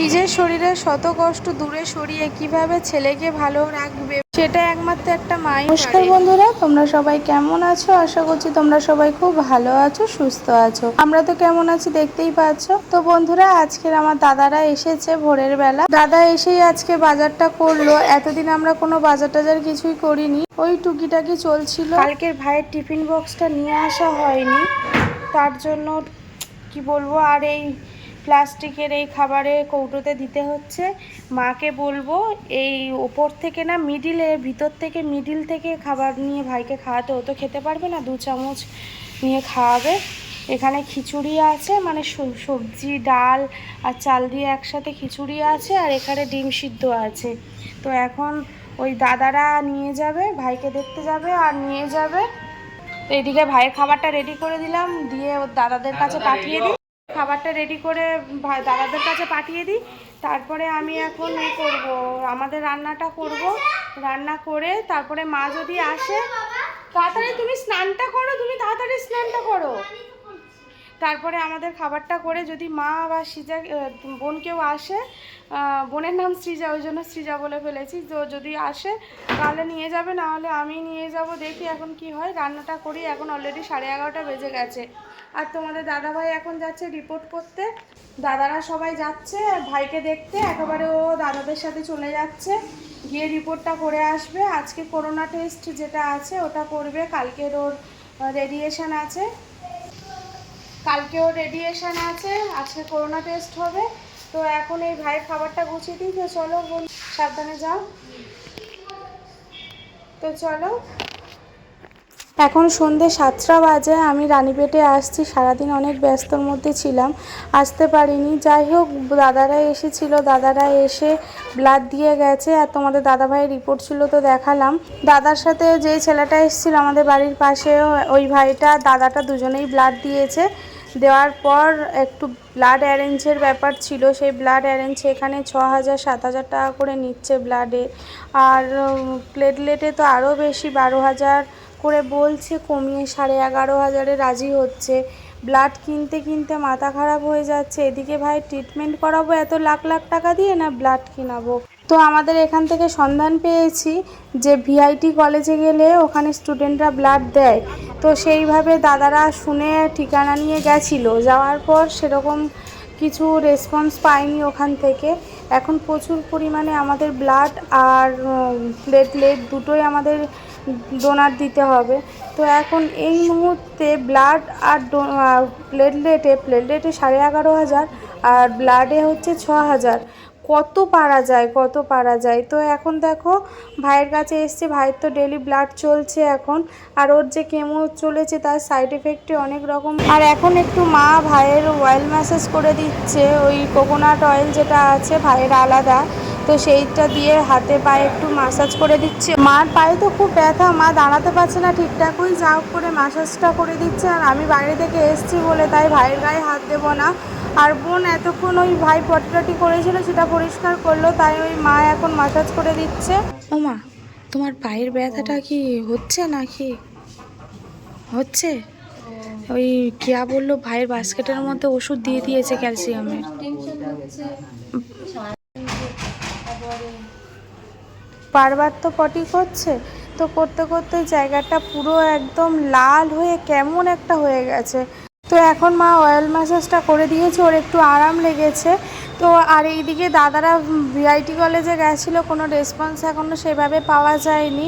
নিজের শরীরের শত কষ্ট দূরে সরিয়ে কীভাবে ছেলেকে ভালো রাখবে সেটা একমাত্র একটা মাই নমস্কার বন্ধুরা তোমরা সবাই কেমন আছো? আশা করছি তোমরা সবাই খুব ভালো আছো সুস্থ আছো। আমরা তো কেমন আছি দেখতেই পাচ্ছ। তো বন্ধুরা আজকের আমার দাদারা এসেছে ভোরের বেলা। দাদা এসেই আজকে বাজারটা করল। এতদিন আমরা কোনো বাজার টাজার কিছুই করিনি। ওই টুকিটাকি চলছিল। কালকের ভাইয়ের টিফিন বক্সটা নিয়ে আসা হয়নি। তার জন্য কি বলব আর এই প্লাস্টিকের এই খাবারে কৌটোতে দিতে হচ্ছে। মাকে বলব এই ওপর থেকে না মিডিলে ভিতর থেকে মিডিল থেকে খাবার নিয়ে ভাইকে খাওয়াতে। ও তো খেতে পারবে না দু চামচ নিয়ে খাওয়াবে। এখানে খিচুড়ি আছে মানে সবজি ডাল আর চাল দিয়ে একসাথে খিচুড়ি আছে আর এখানে ডিম সিদ্ধ আছে। তো এখন ওই দাদারা নিয়ে যাবে ভাইকে দেখতে যাবে আর নিয়ে যাবে। তো এইদিকে ভাইয়ের খাবারটা রেডি করে দিলাম দিয়ে ওর দাদাদের কাছে পাঠিয়ে দিই। খাবারটা রেডি করে দাদাদের কাছে পাঠিয়ে দিই। তারপরে আমি এখন এই করব। আমাদের রান্নাটা করব। রান্না করে তারপরে মা যদি আসে, তাড়াতাড়ি তুমি স্নানটা করো, তুমি তাড়াতাড়ি স্নানটা করো। তারপরে আমাদের খাবারটা করে যদি মা বা সৃজা বোন কেউ আসে বোনের নাম সৃজা, ওই জন্য সৃজা বলে ফেলেছি। তো যদি আসে, তাহলে নিয়ে যাবে না হলে আমি নিয়ে যাব, দেখি এখন কি হয়। রান্নাটা করি, এখন অলরেডি সাড়ে এগারোটা বেজে গেছে। আর তোমাদের দাদাভাই এখন যাচ্ছে রিপোর্ট করতে। দাদারা সবাই যাচ্ছে ভাইকে দেখতে, একেবারে ও দাদাদের সাথে চলে যাচ্ছে। গিয়ে রিপোর্টটা করে আসবে। আজকে করোনা টেস্ট যেটা আছে, ওটা করবে। কালকের ওর রেডিয়েশন আছে। কালকেও রেডিয়েশান আছে। আজকে করোনা টেস্ট হবে। তো এখন এই ভাইয়ের খাবারটা গুছিয়ে দিই। তো চলো সাবধানে যাও। তো চলো এখন সন্ধে সাতটা বাজে, আমি রানীপেটে আসছি, সারাদিন অনেক ব্যস্তর মধ্যে ছিলাম, আসতে পারিনি। যাই হোক, দাদারা এসেছিল, দাদারা এসে ব্লাড দিয়ে গেছে, আর তোমাদের দাদাভাইয়ের রিপোর্ট ছিল তো দেখালাম। দাদার সাথে যে ছেলেটা এসেছিল আমাদের বাড়ির পাশে, ওই ভাইটা, দাদাটা দুজনেই ব্লাড দিয়েছে। দেওয়ার পর একটু ব্লাড অ্যারেঞ্জের ব্যাপার ছিল, সেই ব্লাড অ্যারেঞ্জ এখানে ছ হাজার, সাত হাজার টাকা করে নিচ্ছে ব্লাডে আর প্লেটলেটে তো আরও বেশি, বারো হাজার করে বলছে, কমিয়ে সাড়ে এগারো হাজারে রাজি হচ্ছে। ব্লাড কিনতে কিনতে মাথা খারাপ হয়ে যাচ্ছে। এদিকে ভাই ট্রিটমেন্ট করাবো এত লাখ লাখ টাকা দিয়ে না ব্লাড কিনাবো? তো আমাদের এখান থেকে সন্ধান পেয়েছি যে ভিআইটি কলেজে গেলে ওখানে স্টুডেন্টরা ব্লাড দেয়। তো সেইভাবে দাদারা শুনে ঠিকানা নিয়ে গেছিল। যাওয়ার পর সেরকম কিছু রেসপন্স পাইনি ওখান থেকে। এখন প্রচুর পরিমাণে আমাদের ব্লাড আর প্লেটলেট দুটোই আমাদের ডোনার দিতে হবে। তো এখন এই মুহূর্তে ব্লাড আর প্লেটলেটে প্লেটলেটে সাড়ে এগারো হাজার আর ব্লাডে হচ্ছে ছ হাজার। কত পারা যায়, কত পারা যায়? তো এখন দেখো, ভাইয়ের কাছে এসছে, ভাইয়ের তো ডেলি ব্লাড চলছে এখন। আর ওর যে কেমো চলেছে, তার সাইড এফেক্টে অনেক রকম। আর এখন একটু মা ভাইয়ের অয়েল ম্যাসেজ করে দিচ্ছে, ওই কোকোনাট অয়েল যেটা আছে, ভাইয়ের আলাদা। তো সেইটা দিয়ে হাতে পায়ে একটু মাসাজ করে দিচ্ছে। মার পায়ে তো খুব ব্যথা, মা দাঁড়াতে পারছে না ঠিকঠাক ওই যা করে মাসাজটা করে দিচ্ছে। আর আমি বাইরে থেকে এসছি বলে তাই ভাইয়ের গায়ে হাত দেবো না। আর বোন এতক্ষণ ওই ভাই পটপটি করেছিল সেটা পরিষ্কার করল, তাই ওই মা এখন মাসাজ করে দিচ্ছে। ও মা, তোমার পায়ের ব্যথাটা কি হচ্ছে নাকি? হচ্ছে? ওই কিয়া বলল ভাইয়ের বাস্কেটের মধ্যে ওষুধ দিয়ে দিয়েছে ক্যালসিয়ামের বারবার তো পটি করছে। তো করতে করতে জায়গাটা পুরো একদম লাল হয়ে কেমন একটা হয়ে গেছে। তো এখন মা অয়েল ম্যাসাজটা করে দিয়েছে, ওর একটু আরাম লেগেছে। তো আর এইদিকে দাদারা ভিআইটি কলেজে গেছিল, কোনো রেসপন্স এখনও সেভাবে পাওয়া যায়নি।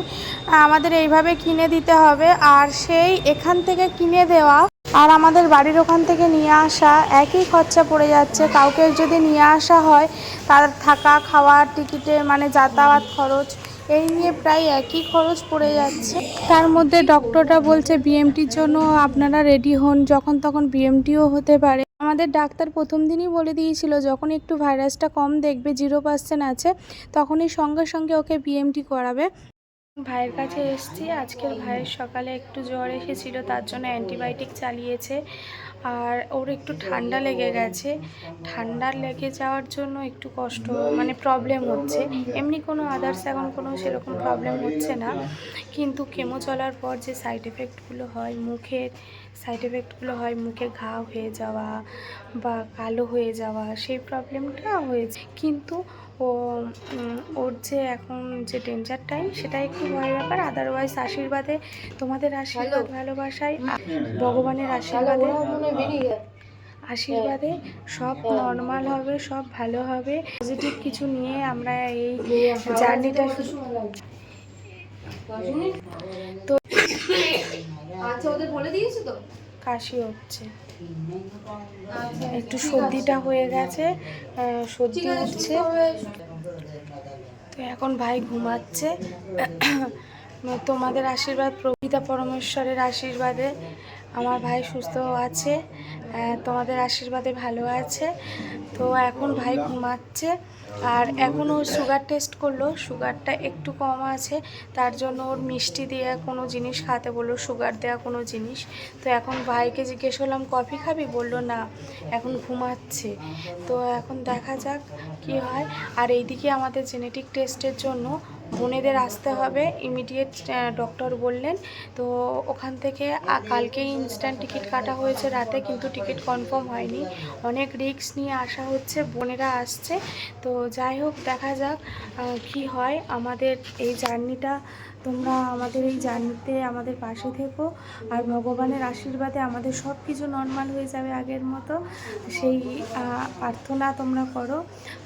আমাদের এইভাবে কিনে দিতে হবে। আর সেই এখান থেকে কিনে দেওয়া আর আমাদের বাড়ির ওখান থেকে নিয়ে আসা একই খরচা পড়ে যাচ্ছে। কাউকে যদি নিয়ে আসা হয়, তার থাকা খাওয়া টিকিটে মানে যাতায়াত খরচ, এই নিয়ে প্রায় একই খরচ পড়ে যাচ্ছে। তার মধ্যে ডক্টররা বলছে, বিএমটির জন্য আপনারা রেডি হন যখন তখন বিএমটিও হতে পারে। আমাদের ডাক্তার প্রথম দিনই বলে দিয়েছিল, যখন একটু ভাইরাসটা কম দেখবে জিরো পার্সেন্ট আছে, তখনই সঙ্গে সঙ্গে ওকে বিএমটি করাবে। ভাইয়ের কাছে এসেছি। আজকের ভাইয়ের সকালে একটু জ্বর এসেছিল, তার জন্য অ্যান্টিবায়োটিক চালিয়েছে। আর ওর একটু ঠান্ডা লেগে গেছে। ঠান্ডা লেগে যাওয়ার জন্য একটু কষ্ট মানে প্রবলেম হচ্ছে। এমনি কোনো আদার্স এখন কোনো সেরকম প্রবলেম হচ্ছে না। কিন্তু কেমো চলার পর যে সাইড এফেক্টগুলো হয় মুখের সাইড এফেক্টগুলো হয়, মুখে ঘা হয়ে যাওয়া বা কালো হয়ে যাওয়া, সেই প্রবলেমটা হয়েছে। কিন্তু ও ওর যে এখন যে ডেঞ্জার টাইম সেটা একটু ভয়ের ব্যাপার। আদারওয়াইজ আশীর্বাদে তোমাদের আশীর্বাদ ভালোবাসায় ভগবানের আশীর্বাদে আশীর্বাদে সব নর্মাল হবে সব ভালো হবে। পজিটিভ কিছু নিয়ে আমরা এই জার্নিটা শুরু তো আচ্ছা ওদের বলে দিয়েছ তো? কাশি হচ্ছে। আচ্ছা একটু সর্দিটা হয়ে গেছে সর্দি হয়ে তো এখন ভাই ঘুমাচ্ছে। তোমাদের আশীর্বাদ প্রকৃতা পরমেশ্বরের আশীর্বাদে আমার ভাই সুস্থ আছে। তোমাদের আশীর্বাদে ভালো আছে। তো এখন ভাই ঘুমাচ্ছে, আর এখন ওর সুগার টেস্ট করল। সুগারটা একটু কম আছে, তার জন্য ওর মিষ্টি দেওয়া কোনো জিনিস খাতে বলল সুগার দেওয়া কোনো জিনিস। তো এখন ভাইকে জিজ্ঞেস করলাম, কফি খাবি? বলল, না, এখন ঘুমাচ্ছে। তো এখন দেখা যাক কি হয়। আর এইদিকে আমাদের জেনেটিক টেস্টের জন্য বোনেদের আসতে হবে। ইমিডিয়েট ডক্টর বললেন। তো ওখান থেকে কালকেই ইনস্ট্যান্ট টিকিট কাটা হয়েছে রাতে, কিন্তু টিকিট কনফার্ম হয়নি। অনেক রিস্ক নিয়ে আসা হচ্ছে, বোনেরা আসছে। তো যাই হোক, দেখা যাক কি হয়। আমাদের এই জার্নিটা, তোমরা আমাদের এই জার্নিতে আমাদের পাশে থেকো। আর ভগবানের আশীর্বাদে আমাদের সব কিছু নর্মাল হয়ে যাবে আগের মতো। সেই প্রার্থনা তোমরা করো।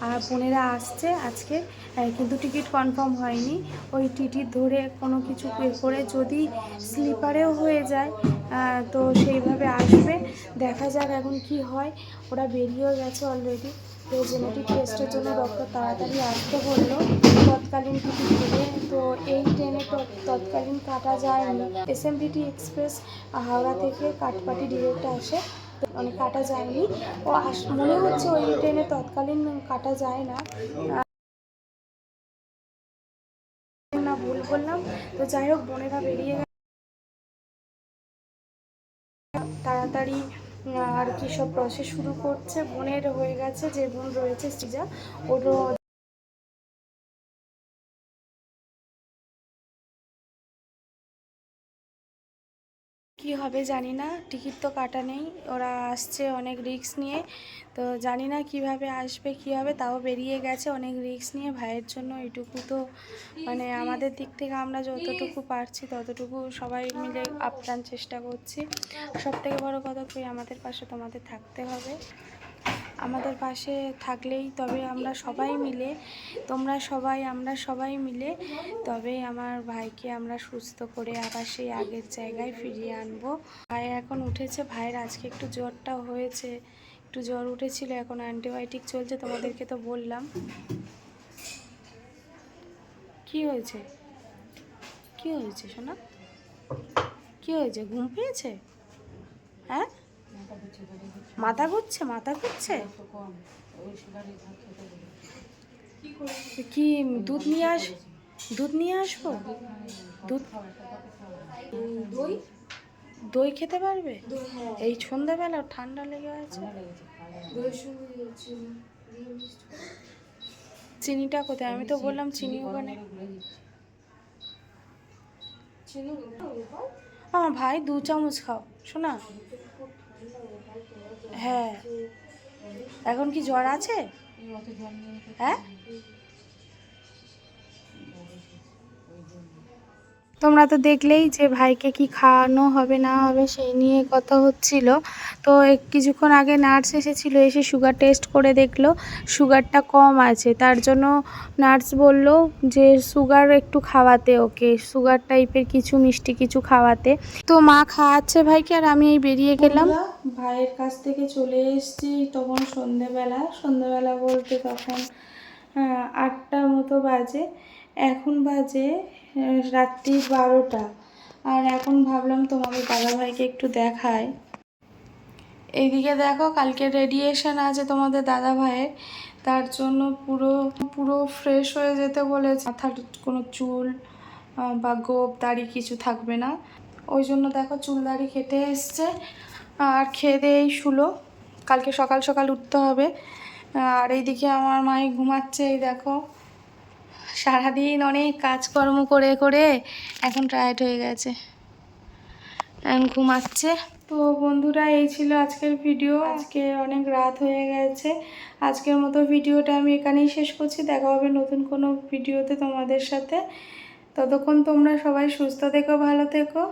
আর বোনেরা আসছে আজকে কিন্তু টিকিট কনফার্ম হয়নি। ওই টিকিট ধরে কোনো কিছু করে যদি স্লিপারেও হয়ে যায় তো সেইভাবে আসবে। দেখা যাক এখন কি হয়। ওরা বেরিয়েও গেছে অলরেডি তো জেনেটিক টেস্টের জন্য ডক্টর তাড়াতাড়ি আসতে বলল। তৎকালীন টিকিট দেবে তো এই ট্রেনে তৎকালীন কাটা যায়নি। এসএমবিটি এক্সপ্রেস হাওড়া থেকে কাটপাটি ডিরেক্ট আসে। মানে কাটা যায়নি। ও আস, মনে হচ্ছে ওই ট্রেনে তৎকালীন কাটা যায় না। বললাম তো যাই হোক, বোনেরা বেরিয়ে গেল তাড়াতাড়ি আর কি সব প্রসেস শুরু করছে। বোনের হয়ে গেছে, যে বোন রয়েছে, সৃজা। ওরও কি হবে জানি না, টিকিট তো কাটা নেই, ওরা আসছে অনেক রিস্ক নিয়ে, তো জানি না কীভাবে আসবে, কি হবে, তাও বেরিয়ে গেছে অনেক রিস্ক নিয়ে, ভাইয়ের জন্য এটুকু তো মানে আমাদের দিক থেকে আমরা যতটুকু পারছি ততটুকু সবাই মিলে আপ্রাণ চেষ্টা করছি। সব থেকে বড় কথা তুই আমাদের পাশে তোমাদের থাকতে হবে। আমাদের পাশে থাকলেই তবে আমরা সবাই মিলে, তোমরা সবাই, আমরা সবাই মিলে তবে আমার ভাইকে আমরা সুস্থ করে আবার সেই আগের জায়গায় ফিরিয়ে আনব। ভাই এখন উঠেছে, ভাইয়ের আজকে একটু জ্বরটা হয়েছে, একটু জ্বর উঠেছিল, এখন অ্যান্টিবায়োটিক চলছে, তোমাদেরকে তো বললাম। কি হয়েছে? কি হয়েছে সোনা? কি হয়েছে, ঘুম পেয়েছে? হ্যাঁ? মাথা ঘুরছে মাথা ঘুরছে? কি দুধ নিয়ে আস দুধ নিয়ে আসব? দুধ দই? দই খেতে পারবে? হ্যাঁ। এই সন্ধ্যাবেলা ঠান্ডা লেগে আছে। চিনিটা কোথায়? আমি তো বললাম চিনি ওখানে। আমার ভাই দু চামচ খাও শোনা? হ্যাঁ। এখন কি জ্বর আছে? হ্যাঁ? তোমরা তো দেখলেই যে ভাইকে কি খাওয়ানো হবে, না হবে সেই নিয়ে কথা হচ্ছিল। তো কিছুক্ষণ আগে নার্স এসেছিল, এসে সুগার টেস্ট করে দেখল, সুগারটা কম আছে। তার জন্য নার্স বলল যে, সুগার একটু খাওয়াতে ওকে, সুগার টাইপের কিছু, মিষ্টি কিছু খাওয়াতে। তো মা খাওয়াচ্ছে ভাইকে, আর আমি এই বেরিয়ে গেলাম। ভাইয়ের কাছ থেকে চলে এসেছি তখন সন্ধেবেলা। সন্ধেবেলা বলতে তখন আটটা মতো বাজে। এখন বাজে রাত্রি বারোটা। আর এখন ভাবলাম তোমাদের দাদাভাইকে একটু দেখায় এইদিকে দেখো, কালকে রেডিয়েশন আছে তোমাদের দাদা ভাইয়ের তার জন্য পুরো পুরো ফ্রেশ হয়ে যেতে বলেছে। মাথার কোনো চুল বা গোপ, দাড়ি কিছু থাকবে না। ওই জন্য দেখো চুল, দাড়ি কেটে এসছে। আর খেয়ে দিয়েই শুলো। কালকে সকাল সকাল উঠতে হবে। আর এইদিকে আমার মায়ে ঘুমাচ্ছে, এই দেখো। সারাদিন অনেক কাজকর্ম করে করে এখন টায়ার্ড হয়ে গেছে। এখন ঘুমাচ্ছে। তো বন্ধুরা, এই ছিল আজকের ভিডিও আজকে অনেক রাত হয়ে গেছে। আজকের মতো ভিডিওটা আমি এখানেই শেষ করছি। দেখা হবে নতুন কোনো ভিডিওতে তোমাদের সাথে। ততক্ষণ তোমরা সবাই সুস্থ থেকো, ভালো থেকো।